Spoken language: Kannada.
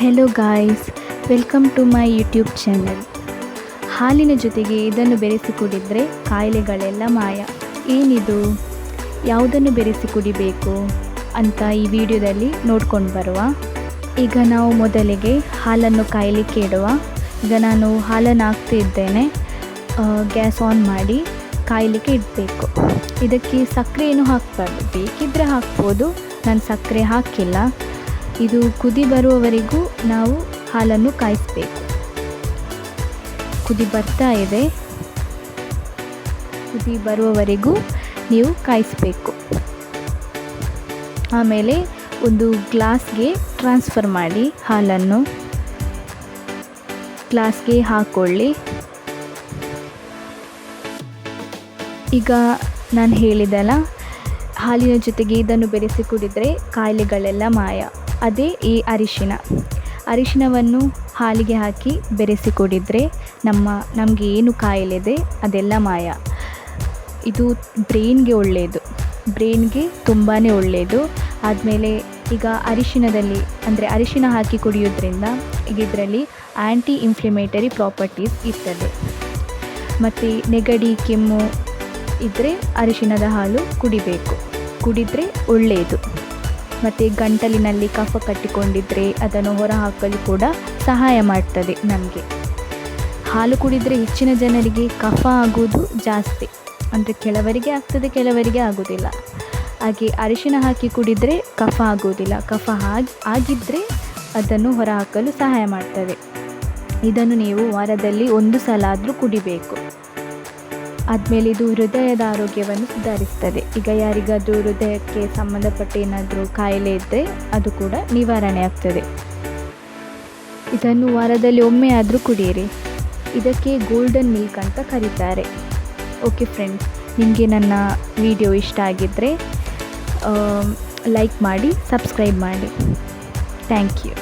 Hello guys welcome to my YouTube channel ಹಾಲಿನ ಜೊತೆಗೆ ಇದನ್ನು ಬೆರೆಸಿ ಕುಡಿದರೆ ಕಾಯಿಲೆಗಳೆಲ್ಲ ಮಾಯ. ಏನಿದು? ಯಾವುದನ್ನು ಬೆರೆಸಿ ಕುಡಿಬೇಕು ಅಂತ ಈ ವಿಡಿಯೋದಲ್ಲಿ ನೋಡ್ಕೊಂಡು ಬರುವ. ಈಗ ನಾವು ಮೊದಲಿಗೆ ಹಾಲನ್ನು ಕಾಯಲಿಕ್ಕೆ ಇಡುವ. ಈಗ ನಾನು ಹಾಲನ್ನು ಹಾಕ್ತಿದ್ದೇನೆ ಗ್ಯಾಸ್ ಆನ್ ಮಾಡಿ ಕಾಯಲಿಕ್ಕೆ ಇಡಬೇಕು. ಇದಕ್ಕೆ ಸಕ್ಕರೆ ಏನು ಹಾಕಬಾರ್ದು. ಬೇಕಿದ್ದರೆ ಹಾಕ್ಬೋದು, ನಾನು ಸಕ್ಕರೆ ಹಾಕಿಲ್ಲ. ಇದು ಕುದಿ ಬರುವವರೆಗೂ ನಾವು ಹಾಲನ್ನು ಕಾಯಿಸಬೇಕು. ಕುದಿ ಬರ್ತಾ ಇದೆ. ಕುದಿ ಬರುವವರೆಗೂ ನೀವು ಕಾಯಿಸಬೇಕು. ಆಮೇಲೆ ಒಂದು ಗ್ಲಾಸ್ಗೆ ಟ್ರಾನ್ಸ್ಫರ್ ಮಾಡಿ ಹಾಲನ್ನು ಗ್ಲಾಸ್ಗೆ ಹಾಕ್ಕೊಳ್ಳಿ ಈಗ ನಾನು ಹೇಳಿದಲ್ಲ ಹಾಲಿನ ಜೊತೆಗೆ ಇದನ್ನು ಬೆರೆಸಿ ಕುಡಿದರೆ ಕಾಯಿಲೆಗಳೆಲ್ಲ ಮಾಯ. ಅದೇ ಈ ಅರಿಶಿನ. ಅರಿಶಿನವನ್ನು ಹಾಲಿಗೆ ಹಾಕಿ ಬೆರೆಸಿ ಕುಡಿದರೆ ನಮ್ಮ, ನಮಗೆ ಏನು ಕಾಯಿಲೆ ಇದೆ ಅದೆಲ್ಲ ಮಾಯ. ಇದು ಬ್ರೈನ್ಗೆ ಒಳ್ಳೆಯದು ಬ್ರೈನ್ಗೆ ತುಂಬಾ ಒಳ್ಳೆಯದು ಆದಮೇಲೆ ಈಗ ಅರಿಶಿನದಲ್ಲಿ, ಅಂದರೆ ಅರಿಶಿನ ಹಾಕಿ ಕುಡಿಯೋದ್ರಿಂದ ಈಗ ಇದರಲ್ಲಿ ಆ್ಯಂಟಿ ಇನ್ಫ್ಲಮೇಟರಿ ಪ್ರಾಪರ್ಟೀಸ್ ಇರ್ತದೆ. ಮತ್ತು ನೆಗಡಿ, ಕೆಮ್ಮು ಇದ್ದರೆ ಅರಿಶಿನದ ಹಾಲು ಕುಡಿಬೇಕು. ಕುಡಿದರೆ ಒಳ್ಳೆಯದು ಮತ್ತು ಗಂಟಲಿನಲ್ಲಿ ಕಫ ಕಟ್ಟಿಕೊಂಡಿದ್ದರೆ ಅದನ್ನು ಹೊರಹಾಕಲು ಕೂಡ ಸಹಾಯ ಮಾಡ್ತದೆ ನಮಗೆ. ಹಾಲು ಕುಡಿದರೆ ಹೆಚ್ಚಿನ ಜನರಿಗೆ ಕಫ ಆಗುವುದು ಜಾಸ್ತಿ. ಅಂದರೆ ಕೆಲವರಿಗೆ ಆಗ್ತದೆ, ಕೆಲವರಿಗೆ ಆಗೋದಿಲ್ಲ. ಹಾಗೆ ಅರಿಶಿನ ಹಾಕಿ ಕುಡಿದರೆ ಕಫ ಆಗುವುದಿಲ್ಲ ಕಫ ಆಗಿ ಆಗಿದ್ದರೆ ಅದನ್ನು ಹೊರಹಾಕಲು ಸಹಾಯ ಮಾಡ್ತದೆ. ಇದನ್ನು ನೀವು ವಾರದಲ್ಲಿ ಒಂದು ಸಲ ಆದರೂ ಕುಡಿಬೇಕು. ಆದಮೇಲೆ ಇದು ಹೃದಯದ ಆರೋಗ್ಯವನ್ನು ಸುಧಾರಿಸ್ತದೆ. ಈಗ ಯಾರಿಗಾದರೂ ಹೃದಯಕ್ಕೆ ಸಂಬಂಧಪಟ್ಟ ಏನಾದರೂ ಕಾಯಿಲೆ ಇದ್ದರೆ ಅದು ಕೂಡ ನಿವಾರಣೆ ಆಗ್ತದೆ. ಇದನ್ನು ವಾರದಲ್ಲಿ ಒಮ್ಮೆ ಆದರೂ ಕುಡಿಯಿರಿ. ಇದಕ್ಕೆ ಗೋಲ್ಡನ್ ಮಿಲ್ಕ್ ಅಂತ ಕರೀತಾರೆ. ಓಕೆ ಫ್ರೆಂಡ್ಸ್, ನಿಮಗೆ ನನ್ನ ವಿಡಿಯೋ ಇಷ್ಟ ಆಗಿದ್ದರೆ ಲೈಕ್ ಮಾಡಿ, ಸಬ್ಸ್ಕ್ರೈಬ್ ಮಾಡಿ. Thank you.